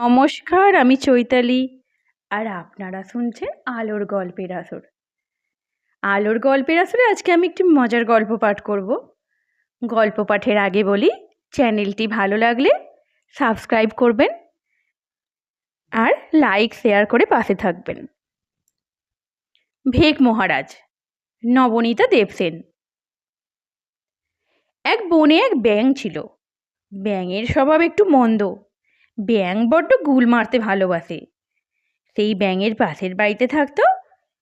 নমস্কার, আমি চৈতালি। আর আপনারা শুনছেন আলোর গল্পের আসর। আলোর গল্পের আসরে আজকে আমি একটি মজার গল্প পাঠ করব। গল্প পাঠের আগে বলি, চ্যানেলটি ভালো লাগলে সাবস্ক্রাইব করবেন আর লাইক, শেয়ার করে পাশে থাকবেন। ভেক মহারাজ, নবনীতা দেবসেন। এক বনে এক ব্যাঙ ছিল। ব্যাঙের স্বভাব একটু মন্দ। ব্যাঙ বড্ড গুল মারতে ভালোবাসে। সেই ব্যাঙের পাশের বাড়িতে থাকতো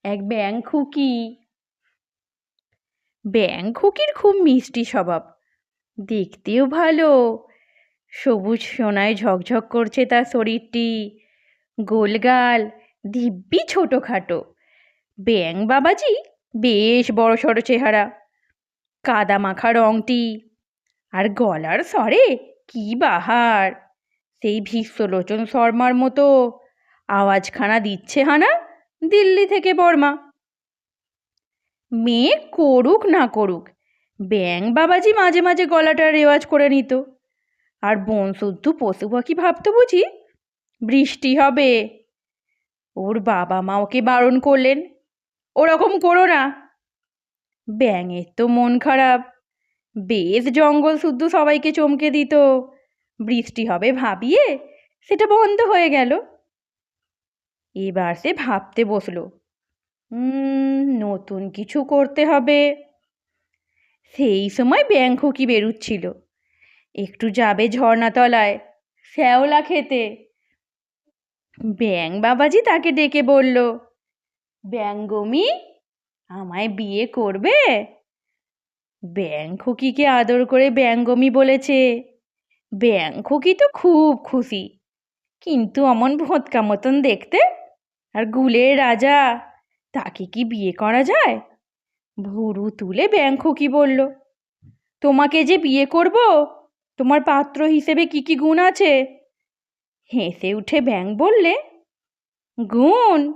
এক ব্যাঙ খুকি। ব্যাঙ খুকির খুব মিষ্টি স্বভাব। দেখতেও ভালো। সবুজ সোনায় ঝকঝক করছে তার শরীরটি। গোলগাল, দিব্যি ছোটোখাটো। ব্যাঙ বাবাজি বেশ বড় সড়ো চেহারা। কাদা মাখা রংটি। আর গলার স্বরে কি বাহার! সেই ভীষ্মলোচন শর্মার মতো আওয়াজখানা দিচ্ছে হানা দিল্লি থেকে বর্মা। মেয়ে করুক না করুক ব্যাং বাবাজি মাঝে মাঝে গলাটা রেওয়াজ করে নিত। আর বন শুদ্ধ পশু পাখি ভাবতো বুঝি বৃষ্টি হবে। ওর বাবা মা ওকে বারণ করলেন, ওরকম করো না। ব্যাঙের তো মন খারাপ, বেশ জঙ্গল শুদ্ধ সবাইকে চমকে দিত। বৃষ্টি হবে ভাবিয়ে সেটা বন্ধ হয়ে গেল। এবার সে ভাবতে বসল নতুন কিছু করতে হবে। সেই সময় ব্যাংখুকি বেরুচ্ছিল। একটু যাবে ঝর্ণাতলায়, শ্যাওলা খেতে। ব্যাং বাবাজি তাকে ডেকে বলল ব্যাঙ্গমি আমায় বিয়ে করবে? ব্যাং খুকিকে আদর করে ব্যঙ্গমি বলেছে ব্যাং খুকি তো খুব খুশি। কিন্তু অমন ভোঁতকা মতন দেখতে। আর গুলের রাজা, তাকে কি বিয়ে করা যায়? ভুরু তুলে ব্যাং খুকি বলল, তোমাকে যে বিয়ে করব, তোমার পাত্র হিসেবে কি কি গুণ আছে? হেসে উঠে ব্যাং বললে, গুণ?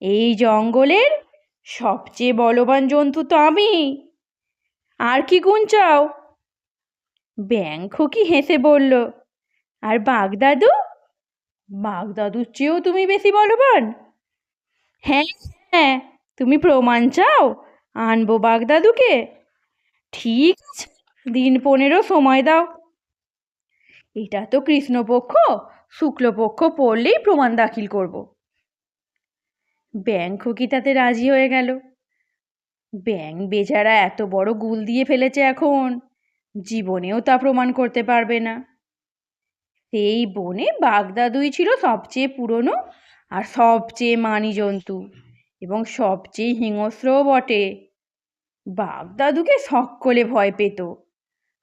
এই জঙ্গলের সবচেয়ে বলবান জন্তু তো আমি। আর কি গুণ চাও? ব্যাং খুকি হেসে বলল, আর বাগদাদু? বাগদাদুর চেয়েও তুমি বেশি বলবান? হ্যাঁ হ্যাঁ তুমি প্রমাণ চাও, আনব বাগদাদুকে? ঠিক আছে, দিন পনেরো সময় দাও। এটা তো কৃষ্ণপক্ষ, শুক্লপক্ষ পড়লেই প্রমাণ দাখিল করব। ব্যাং খুকি তাতে রাজি হয়ে গেল। ব্যাং বেচারা এত বড় গুল দিয়ে ফেলেছে এখন। জীবনেও তা প্রমাণ করতে পারবে না। সেই বনে বাগদাদুই ছিল সবচেয়ে পুরনো আর সবচেয়ে মানি জন্তু এবং সবচেয়ে হিংস্রও বটে। বাগদাদুকে সকলে ভয় পেত।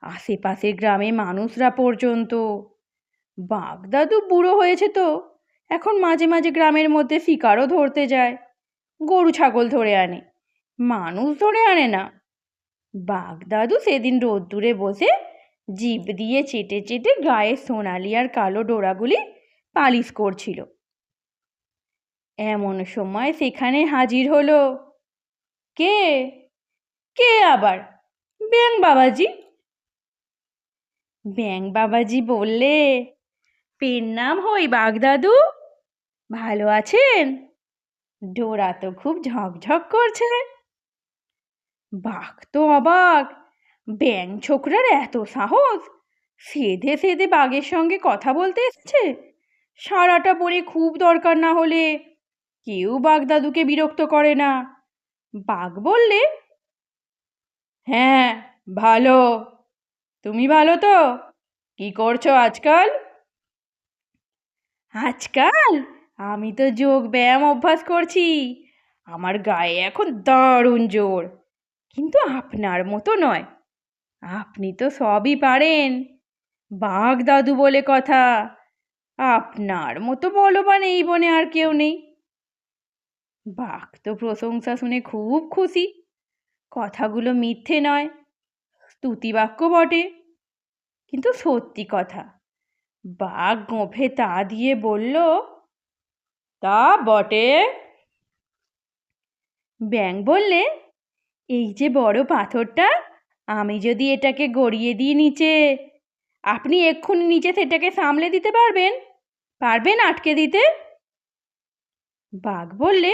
আশেপাশের গ্রামে মানুষরা পর্যন্ত। বাগদাদু বুড়ো হয়েছে তো, এখন মাঝে মাঝে গ্রামের মধ্যে শিকারও ধরতে যায়। গরু ছাগল ধরে আনে, মানুষ ধরে আনে না। বাগদাদু সেদিন রোদ্দুরে বসে জিভ দিয়ে চেটে চেটে গায়ে সোনালি আর কালো ডোরাগুলি পালিশ করছিল। এমন সময় সেখানে হাজির হলো। কে? কে আবার? ব্যাং বাবাজি। ব্যাং বাবাজি বললে, পেন নাম হই বাগদাদু ভালো আছেন? ডোরা তো খুব ঝকঝক করছে। বাঘ তো অবাক। ব্যাং ছোকরার এত সাহস? সেধে সেধে বাঘের সঙ্গে কথা বলতে এসছে? সারাটা পরে খুব দরকার না হলে। কেউ বাগদাদুকে বিরক্ত করে না। বাঘ বললে হ্যাঁ ভালো। তুমি ভালো তো? কি করছ আজকাল? আজকাল? আমি তো যোগ ব্যায়াম অভ্যাস করছি। আমার গায়ে এখন দারুণ জোর। কিন্তু আপনার মতো নয়। আপনি তো সবই পারেন। বাঘ দাদু বলে কথা। আপনার মতো বলবান এই বনে আর কেউ নেই। বাঘ তো প্রশংসা শুনে খুব খুশি। কথাগুলো মিথ্যে নয়, স্তুতিবাক্য বটে। কিন্তু সত্যি কথা, বাঘ গোঁফে তা দিয়ে বলল, তা বটে। ব্যাং বললে এই যে বড় পাথরটা, আমি যদি এটাকে গড়িয়ে দিই নিচে, আপনি এক্ষুনি নিচে সেটাকে সামলে দিতে পারবেন। পারবেন আটকে দিতে? বাঘ বললে,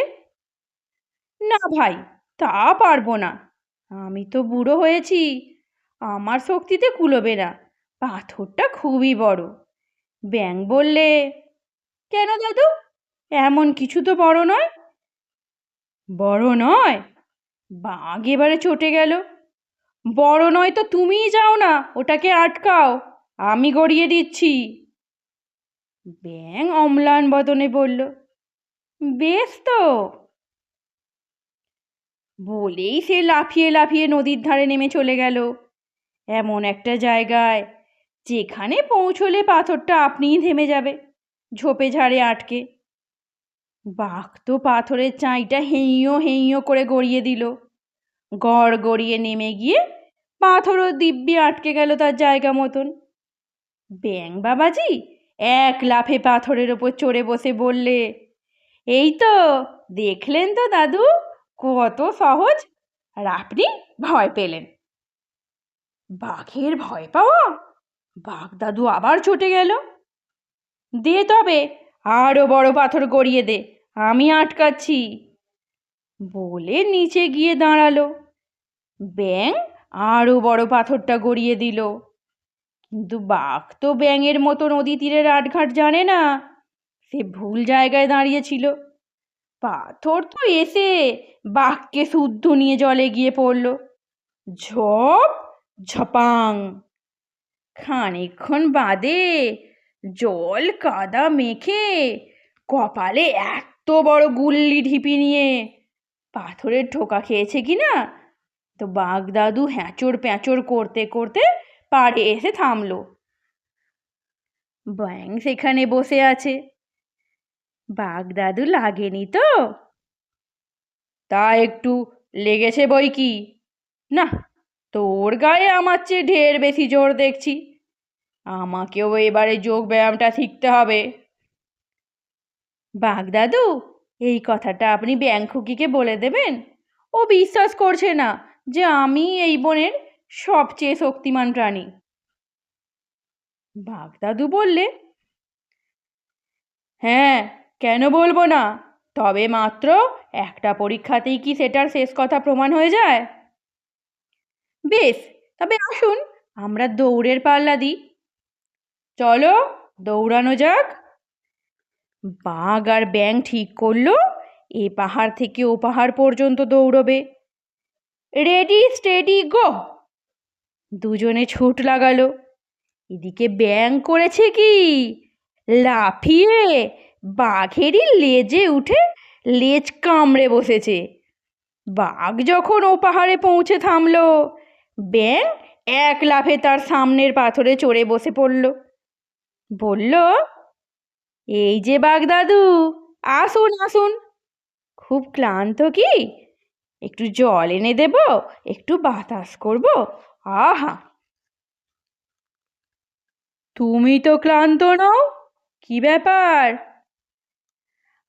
না ভাই, তা পারব না। আমি তো বুড়ো হয়েছি, আমার শক্তিতে কুলোবে না। পাথরটা খুবই বড়। ব্যাং বললে, কেন দাদু? এমন কিছু তো বড় নয়? বড় নয়? বাঘ এবারে চটে গেল। বড় নয় তো তুমিই যাও না, ওটাকে আটকাও, আমি গড়িয়ে দিচ্ছি। ব্যাং অম্লান বদনে বলল, বেশ তো। বলেই সে লাফিয়ে লাফিয়ে নদীর ধারে নেমে চলে গেল। এমন একটা জায়গায় যেখানে পৌঁছলে পাথরটা আপনিই থেমে যাবে, ঝোপে ঝাড়ে আটকে। বাঘ তো পাথরের চাঁইটা হেঁইয়ো হেঁইয়ো করে গড়িয়ে দিল। গড় গড়িয়ে নেমে গিয়ে পাথরও দিব্যি আটকে গেল তার জায়গা মতন। ব্যাং বাবাজি, এক লাফে পাথরের ওপর চড়ে বসে বললে, এই তো, দেখলেন তো দাদু, কত সহজ, আর আপনি ভয় পেলেন। বাঘের ভয় পাওয়া? বাঘ দাদু আবার ছুটে গেল। দে তবে আরও বড় পাথর গড়িয়ে দে, আমি আটকাচ্ছি। বলে নিচে গিয়ে দাঁড়াল। ব্যাং আরও বড় পাথরটা গড়িয়ে দিল। কিন্তু বাঘ তো ব্যাঙের মতো নদী তীরের আটঘাট জানে না। সে ভুল জায়গায় দাঁড়িয়েছিল পাথর তো এসে বাঘকে শুদ্ধ নিয়ে জলে গিয়ে পড়ল। ঝপ, ঝপাং। খানিকক্ষণ বাদে জল কাদা মেখে কপালে এত বড় গুল্লি ঢিপি নিয়ে। পাথরের ঠোকা খেয়েছে কি না? তো বাঘ দাদু হ্যাঁচড় প্যাঁচড় করতে করতে পাড়ে এসে থামলো। ব্যাং সেখানে বসে আছে। বাঘ দাদু লাগেনি তো? তা একটু লেগেছে বই কি? না, তোর গায়ে আমার চেয়ে ঢের বেশি জোর দেখছি। আমাকেও এবারে যোগ ব্যায়ামটা শিখতে হবে। বাঘ দাদু, এই কথাটা আপনি ব্যাংখুকিকে বলে দেবেন? ও বিশ্বাস করছে না যে আমি এই বনের সবচেয়ে শক্তিমান প্রাণী। বাঘ দাদু বললে হ্যাঁ কেন বলব না? তবে মাত্র একটা পরীক্ষাতেই কি সেটার শেষ কথা প্রমাণ হয়ে যায়? বেশ, তবে আসুন, আমরা দৌড়ের পাল্লা দিই। চলো দৌড়ানো যাক। বাঘ আর ব্যাং ঠিক করল, এ পাহাড় থেকে ও পাহাড় পর্যন্ত দৌড়বে। রেডি স্টেডি গো দুজনে ছুট লাগালো। এদিকে ব্যাং করেছে কি? লাফিয়ে বাঘেরই লেজে উঠে লেজ কামড়ে বসেছে। বাঘ যখন ও পাহাড়ে পৌঁছে থামলো ব্যাং এক লাফে তার সামনের পাথরে চড়ে বসে পড়ল। বলল, এই যে বাঘ দাদু আসুন আসুন। খুব ক্লান্ত কি? একটু জল এনে দেব, একটু বাতাস করব। আহা! তুমি তো ক্লান্ত নও? কি ব্যাপার?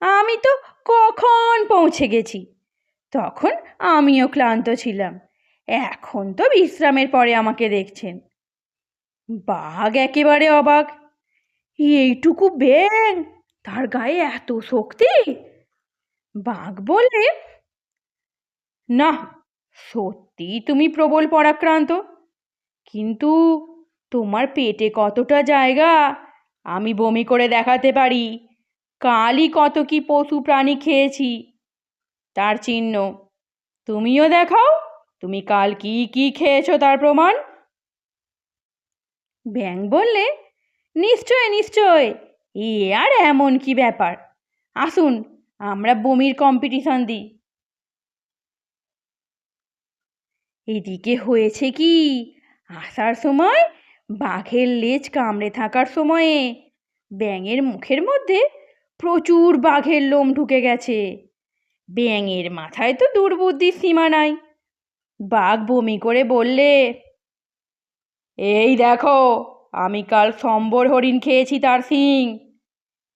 আমি তো কখন পৌঁছে গেছি? তখন আমিও ক্লান্ত ছিলাম। এখন তো বিশ্রামের পরে আমাকে দেখছেন। বাঘ একেবারে অবাক। এইটুকু ব্যাং তার গায়ে এত শক্তি? বাঘ বললে না, সত্যি তুমি প্রবল পরাক্রান্ত। কিন্তু তোমার পেটে কতটা জায়গা, আমি বমি করে দেখাতে পারি। কালই কত কি পশু প্রাণী খেয়েছি। তার চিহ্ন, তুমিও দেখাও, তুমি কাল কি কি খেয়েছো তার প্রমাণ? ব্যাং বললে নিশ্চয় নিশ্চয়। এ আর এমন কি ব্যাপার? আসুন, আমরা বমির কম্পিটিশন দিই। এদিকে হয়েছে কি? আসার সময় বাঘের লেজ কামড়ে থাকার সময়ে ব্যাঙের মুখের মধ্যে প্রচুর বাঘের লোম ঢুকে গেছে। ব্যাঙের মাথায় তো দুর্বুদ্ধির সীমা নাই। বাঘ বমি করে বললে, এই দেখো আমি কাল সম্বর হরিণ খেয়েছি তার শিং।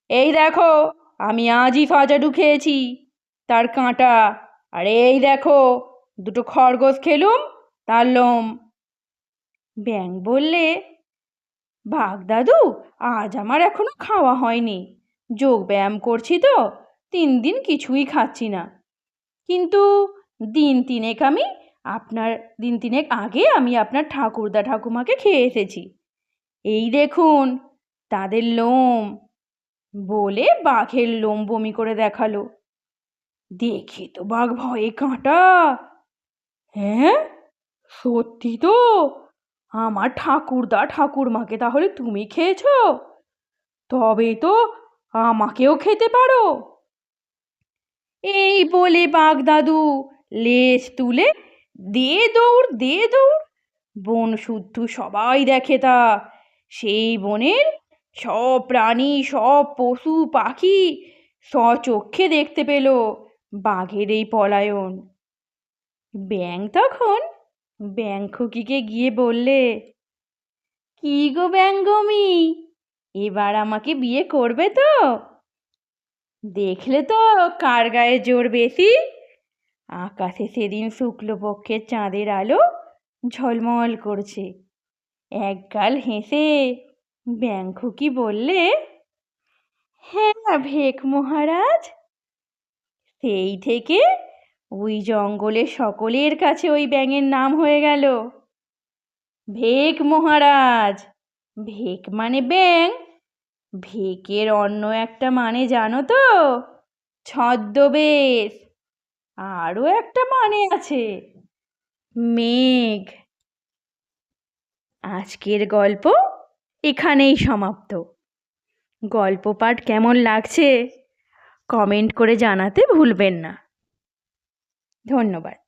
এই দেখো, আমি আজই ফাজাডু খেয়েছি তার কাঁটা। আর এই দেখো, দুটো খরগোশ খেলুম তার লোম। ব্যাং বললে, বাঘ দাদু, আজ আমার এখনও খাওয়া হয়নি। যোগ ব্যায়াম করছি তো, তিন দিন কিছুই খাচ্ছি না। কিন্তু দিন তিনেক আমি আপনার, দিন তিনেক আগে আমি আপনার ঠাকুরদা ঠাকুমাকে খেয়ে এসেছি। এই দেখুন, তাদের লোম। বলে বাঘের লোম বমি করে দেখাল। দেখে তো বাঘ ভয়ে কাঁটা। হ্যাঁ? সত্যি তো? আমার ঠাকুরদা ঠাকুরমাকে তাহলে তুমি খেয়েছো? তবে তো আমাকেও খেতে পারো। এই বলে বাঘ দাদু লেজ তুলে দে দৌড় দে দৌড়। বন শুদ্ধ সবাই দেখে তা। সেই বনের সব প্রাণী, সব পশু, পাখি স্বচক্ষে দেখতে পেল বাঘের এই পলায়ন। ব্যাং তখন ব্যাংখুকিকে গিয়ে বললে, কি গো ব্যাঙ্গমি এবার আমাকে বিয়ে করবে তো? দেখলে তো কার গায়ে জোর বেশি? আকাশে সেদিন শুক্লপক্ষের চাঁদের আলো ঝলমল করছে। একগাল হেসে ব্যাংখুকি বললে হ্যাঁ ভেক মহারাজ, সেই থেকে ওই জঙ্গলে সকলের কাছে ওই ব্যাঙের নাম হয়ে গেল। ভেক মহারাজ, ভেক মানে ব্যাং ভেকের অন্য একটা মানে জানো তো, ছদ্মবেশ, আরও একটা মানে আছে, মেঘ। আজকের গল্প এখানেই সমাপ্ত। গল্প পাঠ কেমন লাগছে? কমেন্ট করে জানাতে ভুলবেন না। ধন্যবাদ।